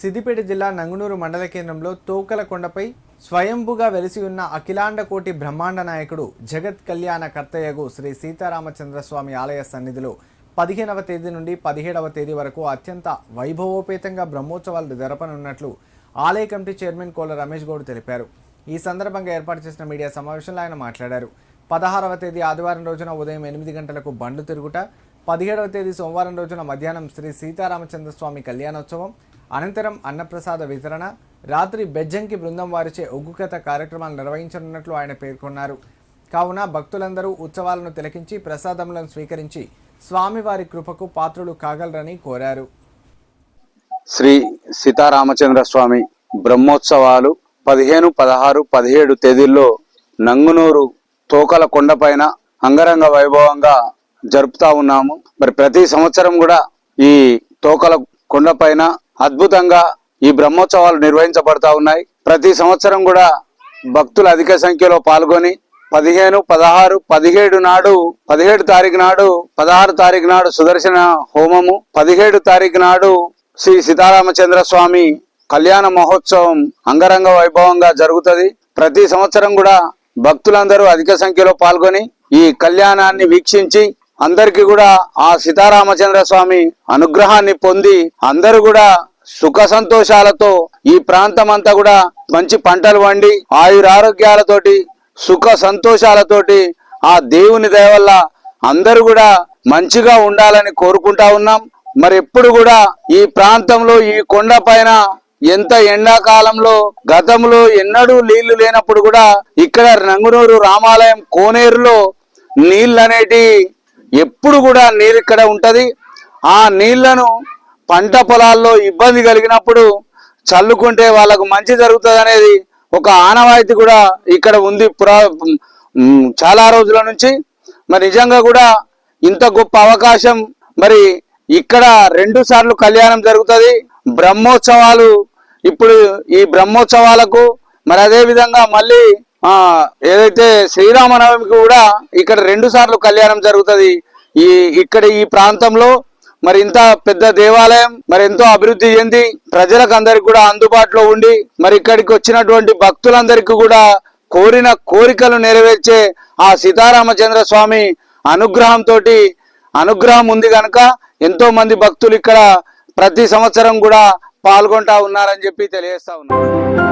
సిద్దిపేట జిల్లా నంగునూరు మండల కేంద్రంలో తోకల కొండపై స్వయంభుగా వెలిసి ఉన్న అఖిలాండ కోటి బ్రహ్మాండ నాయకుడు జగత్ కళ్యాణ కర్తయ్యగు శ్రీ సీతారామచంద్రస్వామి ఆలయ సన్నిధిలో పదిహేనవ తేదీ నుండి పదిహేడవ తేదీ వరకు అత్యంత వైభవోపేతంగా బ్రహ్మోత్సవాలు జరపనున్నట్లు ఆలయ కమిటీ చైర్మన్ కోల రమేష్ గౌడ్ తెలిపారు. ఈ సందర్భంగా ఏర్పాటు చేసిన మీడియా సమావేశంలో ఆయన మాట్లాడారు. పదహారవ తేదీ ఆదివారం రోజున ఉదయం ఎనిమిది గంటలకు బండ్లు తిరుగుట పదిహేడవ తేదీ సోమవారం రోజున మధ్యాహ్నం శ్రీ సీతారామచంద్ర స్వామి కళ్యాణోత్సవం. అనంతరం అన్నప్రసాద వితరణ. రాత్రి బెజ్జంకి బృందం వారిచే ఒగ్గుకథ కార్యక్రమాలు నిర్వహించనున్నట్లు ఆయన పేర్కొన్నారు. కావున భక్తులందరూ ఉత్సవాలను తిలకించి ప్రసాదములను స్వీకరించి స్వామివారి కృపకు పాత్రులు కాగలరని కోరారు. శ్రీ సీతారామచంద్ర స్వామి బ్రహ్మోత్సవాలు పదిహేను పదహారు పదిహేడు తేదీల్లో నంగునూరు తోకల కొండపైన అంగరంగ వైభవంగా జరుపుతా ఉన్నాము. మరి ప్రతి సంవత్సరం కూడా ఈ తోకల కొండపైన అద్భుతంగా ఈ బ్రహ్మోత్సవాలు నిర్వహించబడతా ఉన్నాయి. ప్రతి సంవత్సరం కూడా భక్తులు అధిక సంఖ్యలో పాల్గొని పదిహేను పదహారు పదిహేడు నాడు పదిహేడు తారీఖు నాడు పదహారు తారీఖు నాడు సుదర్శన హోమము పదిహేడు తారీఖు నాడు శ్రీ సీతారామచంద్ర స్వామి కళ్యాణ మహోత్సవం అంగరంగ వైభవంగా జరుగుతుంది. ప్రతి సంవత్సరం కూడా భక్తులందరూ అధిక సంఖ్యలో పాల్గొని ఈ కళ్యాణాన్ని వీక్షించి అందరికీ కూడా ఆ సీతారామచంద్ర స్వామి అనుగ్రహాన్ని పొంది అందరూ కూడా సుఖ సంతోషాలతో ఈ ప్రాంతం అంతా కూడా మంచి పంటలు వండి ఆయురారోగ్యాలతోటి సుఖ సంతోషాలతోటి ఆ దేవుని దయ వల్ల అందరూ కూడా మంచిగా ఉండాలని కోరుకుంటా ఉన్నాం. మరి ఎప్పుడు కూడా ఈ ప్రాంతంలో ఈ కొండ పైన ఎంత ఎండాకాలంలో గతంలో ఎన్నడూ నీళ్ళు లేనప్పుడు కూడా ఇక్కడ నంగునూరు రామాలయం కోనేరులో నీళ్ళు అనేటి ఎప్పుడు కూడా నీరు ఇక్కడ ఉంటుంది. ఆ నీళ్ళను పంట పొలాల్లో ఇబ్బంది కలిగినప్పుడు చల్లుకుంటే వాళ్ళకు మంచి జరుగుతుంది అనేది ఒక ఆనవాయితీ కూడా ఇక్కడ ఉంది పురా చాలా రోజుల నుంచి. మరి నిజంగా కూడా ఇంత గొప్ప అవకాశం మరి ఇక్కడ రెండు సార్లు కళ్యాణం జరుగుతుంది. బ్రహ్మోత్సవాలు ఇప్పుడు ఈ బ్రహ్మోత్సవాలకు మరి అదే విధంగా మళ్ళీ ఏదైతే శ్రీరామనవమికి కూడా ఇక్కడ రెండు సార్లు కళ్యాణం జరుగుతుంది. ఈ ఇక్కడ ఈ ప్రాంతంలో మరి ఇంత పెద్ద దేవాలయం మరి ఎంతో అభివృద్ధి చెంది ప్రజలకు అందరికి కూడా అందుబాటులో ఉండి మరి ఇక్కడికి వచ్చినటువంటి భక్తులందరికీ కూడా కోరిన కోరికలు నెరవేర్చే ఆ సీతారామచంద్ర స్వామి అనుగ్రహంతో అనుగ్రహం ఉంది కనుక ఎంతో మంది భక్తులు ఇక్కడ ప్రతి సంవత్సరం కూడా పాల్గొంటా ఉన్నారని చెప్పి తెలియజేస్తా ఉన్నారు